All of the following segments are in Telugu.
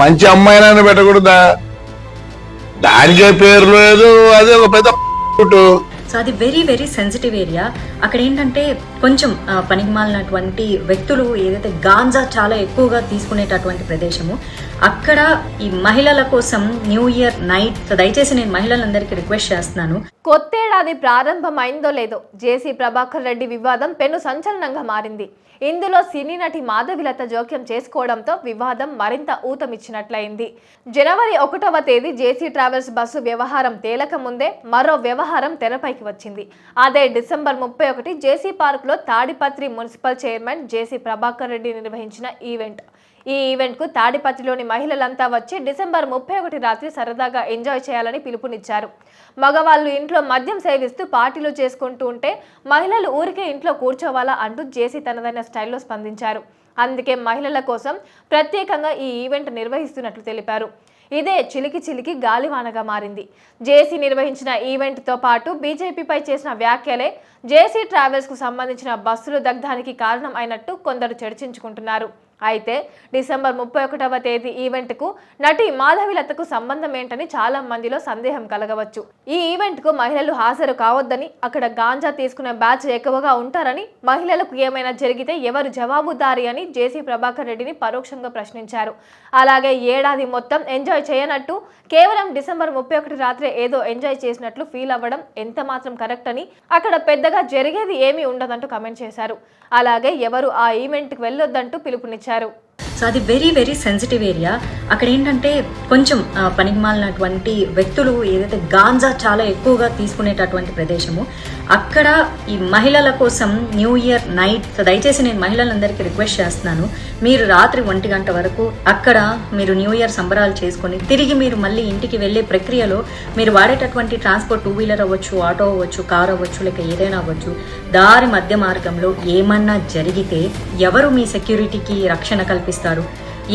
మంచి అమ్మాయినని పెట్టకూడదా? దానికే పేరు లేదు అదే ఒక పెద్ద సో అది వెరీ వెరీ సెన్సిటివ్ ఏరియా అక్కడ ఏంటంటే కొంచెం పనికిమాలినటువంటి వ్యక్తులు ఏదైతే గాంజా చాలా ఎక్కువగా తీసుకునేటటువంటి ప్రదేశము అక్కడ ఈ మహిళల కోసం న్యూ ఇయర్ నైట్ సో దయచేసి నేను మహిళలందరికీ రిక్వెస్ట్ చేస్తున్నాను. కొత్తేడాది ప్రారంభమైందో లేదో జేసీ ప్రభాకర్ రెడ్డి వివాదం పెను సంచలనంగా మారింది. ఇందులో సినీ నటి మాధవిలత జోక్యం చేసుకోవడంతో వివాదం మరింత ఊతమిచ్చినట్లయింది. జనవరి ఒకటవ తేదీ జేసీ ట్రావెల్స్ బస్సు వ్యవహారం తేలక ముందే మరో వ్యవహారం తెరపైకి వచ్చింది. అదే డిసెంబర్ ముప్పై ఒకటి జేసీ పార్క్లో Tadipatri municipal chairman JC Prabhakar Reddy నిర్వహించిన ఈవెంట్. ఈ ఈవెంట్కు తాడిపత్రిలోని మహిళలంతా వచ్చి డిసెంబర్ ముప్పై ఒకటి రాత్రి సరదాగా ఎంజాయ్ చేయాలని పిలుపునిచ్చారు. మగవాళ్ళు ఇంట్లో మద్యం సేవిస్తూ పార్టీలు చేసుకుంటూ ఉంటే మహిళలు ఊరికే ఇంట్లో కూర్చోవాలా అంటూ జేసీ తనదైన స్టైల్లో స్పందించారు. అందుకే మహిళల కోసం ప్రత్యేకంగా ఈ ఈవెంట్ నిర్వహిస్తున్నట్లు తెలిపారు. ఇదే చిలికి చిలికి గాలివానగా మారింది. జేసీ నిర్వహించిన ఈవెంట్తో పాటు బీజేపీపై చేసిన వ్యాఖ్యలే జేసీ ట్రావెల్స్కు సంబంధించిన బస్సులు దగ్ధానికి కారణం అయినట్టు కొందరు చర్చించుకుంటున్నారు. అయితే డిసెంబర్ ముప్పై ఒకటవ తేదీ ఈవెంట్కు నటి మాధవిలతకు సంబంధం ఏంటని చాలా మందిలో సందేహం కలగవచ్చు. ఈ ఈవెంట్కు మహిళలు హాజరు కావద్దని అక్కడ గాంజా తీసుకునే బ్యాచ్ ఎక్కువగా ఉంటారని మహిళలకు ఏమైనా జరిగితే ఎవరు జవాబుదారి అని జేసీ ప్రభాకర్ రెడ్డిని పరోక్షంగా ప్రశ్నించారు. అలాగే ఏడాది మొత్తం ఎంజాయ్ చేయనట్టు కేవలం డిసెంబర్ ముప్పై ఒకటి రాత్రి ఏదో ఎంజాయ్ చేసినట్లు ఫీల్ అవ్వడం ఎంత మాత్రం కరెక్ట్ అని అక్కడ పెద్దగా జరిగేది ఏమీ ఉండదంటూ కమెంట్ చేశారు. అలాగే ఎవరు ఆ ఈవెంట్కి వెళ్ళొద్దంటూ పిలుపునిచ్చారు. deixaram సో అది వెరీ వెరీ సెన్సిటివ్ ఏరియా అక్కడ ఏంటంటే కొంచెం ఆ, పనికిమాలినటువంటి వ్యక్తులు ఏదైతే గాంజా చాలా ఎక్కువగా తీసుకునేటటువంటి ప్రదేశము అక్కడ ఈ మహిళల కోసం న్యూ ఇయర్ నైట్ సో దయచేసి నేను మహిళలందరికీ రిక్వెస్ట్ చేస్తున్నాను. మీరు రాత్రి ఒంటి గంట వరకు అక్కడ మీరు న్యూ ఇయర్ సంబరాలు చేసుకొని తిరిగి మీరు మళ్ళీ ఇంటికి వెళ్ళే ప్రక్రియలో మీరు వాడేటటువంటి ట్రాన్స్పోర్ట్ టూ వీలర్ అవ్వచ్చు ఆటో అవ్వచ్చు కార్ అవ్వచ్చు లేక ఏదైనా అవ్వచ్చు దారి మధ్య మార్గంలో ఏమన్నా జరిగితే ఎవరు మీ సెక్యూరిటీకి రక్షణ కల్పిస్తారు?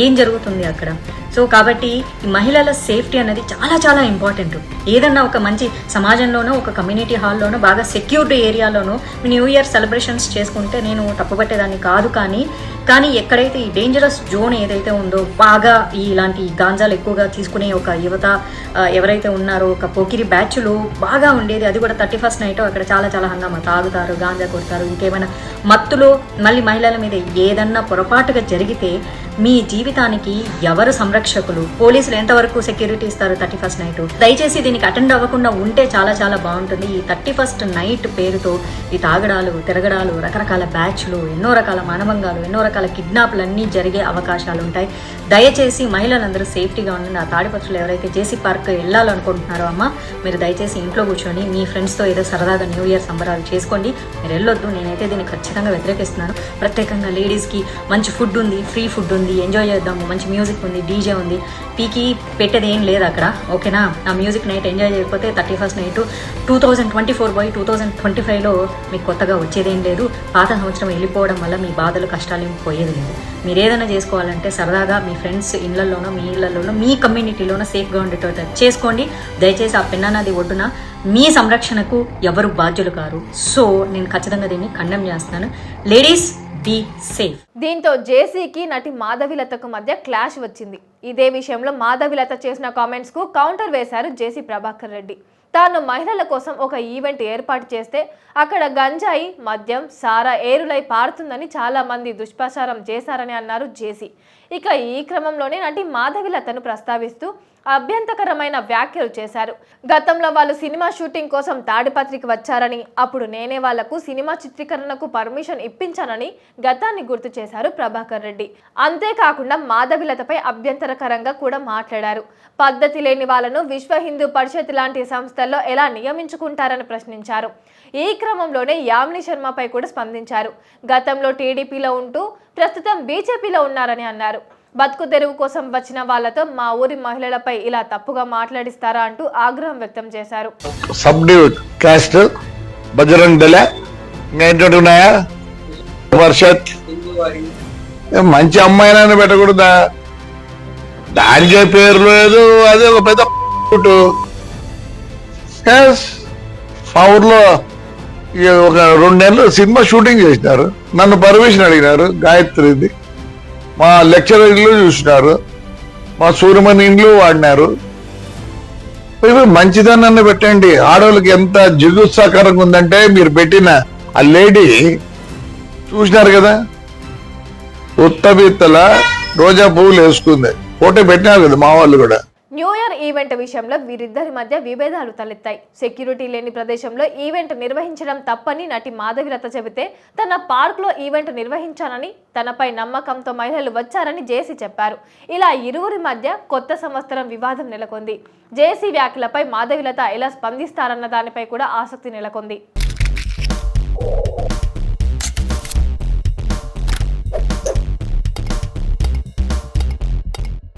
ఏం జరుగుతుంది అక్కడ? సో కాబట్టి ఈ మహిళల సేఫ్టీ అనేది చాలా చాలా ఇంపార్టెంట్. ఏదన్నా ఒక మంచి సమాజంలోనో ఒక కమ్యూనిటీ హాల్లోనో బాగా సెక్యూర్డ్ ఏరియాలోనో న్యూ ఇయర్ సెలబ్రేషన్స్ చేసుకుంటే నేను తప్పుపట్టేదాన్ని కాదు కానీ కానీ ఎక్కడైతే ఈ డేంజరస్ జోన్ ఏదైతే ఉందో బాగా ఈ ఇలాంటి గాంజాలు ఎక్కువగా తీసుకునే ఒక యువత ఎవరైతే ఉన్నారో ఒక పోకిరి బ్యాచ్లు బాగా ఉండేది. అది కూడా థర్టీ ఫస్ట్ నైట్ అక్కడ చాలా చాలా హంగామా. తాగుతారు గాంజా కొడతారు ఇంకేమైనా మత్తులో మళ్ళీ మహిళల మీద ఏదన్నా పొరపాటుగా జరిగితే మీ జీవితానికి ఎవరు సంరక్షకులు? పోలీసులు ఎంతవరకు సెక్యూరిటీ ఇస్తారు థర్టీ ఫస్ట్ నైట్? దయచేసి దీనికి అటెండ్ అవ్వకుండా ఉంటే చాలా చాలా బాగుంటుంది. ఈ థర్టీ ఫస్ట్ నైట్ పేరుతో ఈ తాగడాలు తిరగడాలు రకరకాల బ్యాచ్లు ఎన్నో రకాల మానవంగాలు ఎన్నో రకాల కిడ్నాప్లు అన్నీ జరిగే అవకాశాలు ఉంటాయి దయచేసి మహిళలందరూ సేఫ్టీగా ఉండండి. ఆ తాడిపత్రులు ఎవరైతే జేసీ పార్క్ వెళ్ళాలనుకుంటున్నారో అమ్మ మీరు దయచేసి ఇంట్లో కూర్చొని మీ ఫ్రెండ్స్తో ఏదో సరదాగా న్యూ ఇయర్ సంబరాలు చేసుకోండి. మీరు వెళ్ళొద్దు నేనైతే దీన్ని ఖచ్చితంగా వ్యతిరేకిస్తున్నాను. ప్రత్యేకంగా లేడీస్కి మంచి ఫుడ్ ఉంది ఫ్రీ ఫుడ్ ఉంది ఎంజాయ్ చేద్దాము మంచి మ్యూజిక్ ఉంది డీజే ఉంది. పీకి పెట్టేది ఏం లేదు అక్కడ ఓకేనా? ఆ మ్యూజిక్ నైట్ ఎంజాయ్ చేయకపోతే thirty first night two thousand twenty four by two thousand twenty ఫైవ్లో మీకు కొత్తగా వచ్చేదేం లేదు. పాత సంవత్సరం వెళ్ళిపోవడం వల్ల మీ బాధలు కష్టాలు పోయేది లేదు. మీరు ఏదైనా చేసుకోవాలంటే సరదాగా మీ ఫ్రెండ్స్ ఇళ్ళలోనో మీ ఇళ్ళలోనో మీ కమ్యూనిటీలోనో సేఫ్గా ఉండేటట్టు చేసుకోండి. దయచేసి ఆ పిన్న నది ఒడ్డున మీ సంరక్షణకు ఎవరు బాధ్యులు కారు. సో నేను ఖచ్చితంగా దీన్ని ఖండం చేస్తున్నాను. లేడీస్ బీ సేఫ్ దీంతో జేసీకి నటి మాధవిలతకు మధ్య క్లాష్ వచ్చింది. ఇదే విషయంలో మాధవిలత చేసిన కామెంట్స్కు కౌంటర్ వేశారు జేసీ ప్రభాకర్ రెడ్డి. తాను మహిళల కోసం ఒక ఈవెంట్ ఏర్పాటు చేస్తే అక్కడ గంజాయి మద్యం సారా ఏరులై పారుతుందని చాలా మంది దుష్ప్రచారం చేశారని అన్నారు జేసీ. ఇక ఈ క్రమంలోనే నటి మాధవిలతను ప్రస్తావిస్తూ అభ్యంతకరమైన వ్యాఖ్యలు చేశారు. గతంలో వాళ్ళు సినిమా షూటింగ్ కోసం తాడిపత్రికి వచ్చారని అప్పుడు నేనే వాళ్ళకు సినిమా చిత్రీకరణకు పర్మిషన్ ఇప్పించానని గతాన్ని గుర్తు చేశారు ప్రభాకర్ రెడ్డి. అంతేకాకుండా మాధవిలతపై అభ్యంతరకరంగా కూడా మాట్లాడారు. పద్ధతి లేని వాళ్ళను విశ్వ హిందూ పరిషత్ లాంటి సంస్థల్లో ఎలా నియమించుకుంటారని ప్రశ్నించారు. ఈ క్రమంలోనే యామిని శర్మపై కూడా స్పందించారు. గతంలో టీడీపీలో ఉంటూ ప్రస్తుతం బీజేపీలో ఉన్నారని అన్నారు. బతుకు తెరువు కోసం వచ్చిన వాళ్ళతో మా ఊరి మహిళలపై ఇలా తప్పుగా మాట్లాడిస్తారా అంటూ ఆగ్రహం వ్యక్తం చేశారు. సబ్డ్యూట్ కాస్ట్ బజరంగ్ దళ ఇంకా వర్షత్. మంచి అమ్మాయినని పెట్టకూడదా? దానికే పేరు లేదు అదే ఒక పెద్ద పుట్టు మా ఊర్లో ఈ ఒక రెండు నెలలు సినిమా షూటింగ్ చేసినారు. నన్ను పర్మిషన్ అడిగినారు గాయత్రిది. మా లెక్చరర్లు చూసినారు. మా సూర్యమణి ఇంట్లో వాడినారు. ఇవి మంచిదన్న పెట్టండి. ఆడవాళ్ళకి ఎంత జిగుత్సాకరంగా ఉందంటే మీరు పెట్టిన ఆ లేడీ చూసినారు కదా? ఉత్తబిత్తల రోజా పువ్వులు వేసుకుంది. ఫోటో పెట్టినారు కదా మా వాళ్ళు కూడా. న్యూ ఇయర్ ఈవెంట్ విషయంలో వీరిద్దరి మధ్య విభేదాలు తలెత్తాయి. సెక్యూరిటీ లేని ప్రదేశంలో ఈవెంట్ నిర్వహించడం తప్పని నటి మాధవిలత చెబితే తన పార్క్లో ఈవెంట్ నిర్వహించానని తనపై నమ్మకంతో మహిళలు వచ్చారని జేసీ చెప్పారు. ఇలా ఇరువురి మధ్య కొత్త సంవత్సరం వివాదం నెలకొంది. జేసీ వ్యాఖ్యలపై మాధవిలత ఎలా స్పందిస్తారన్న దానిపై కూడా ఆసక్తి నెలకొంది.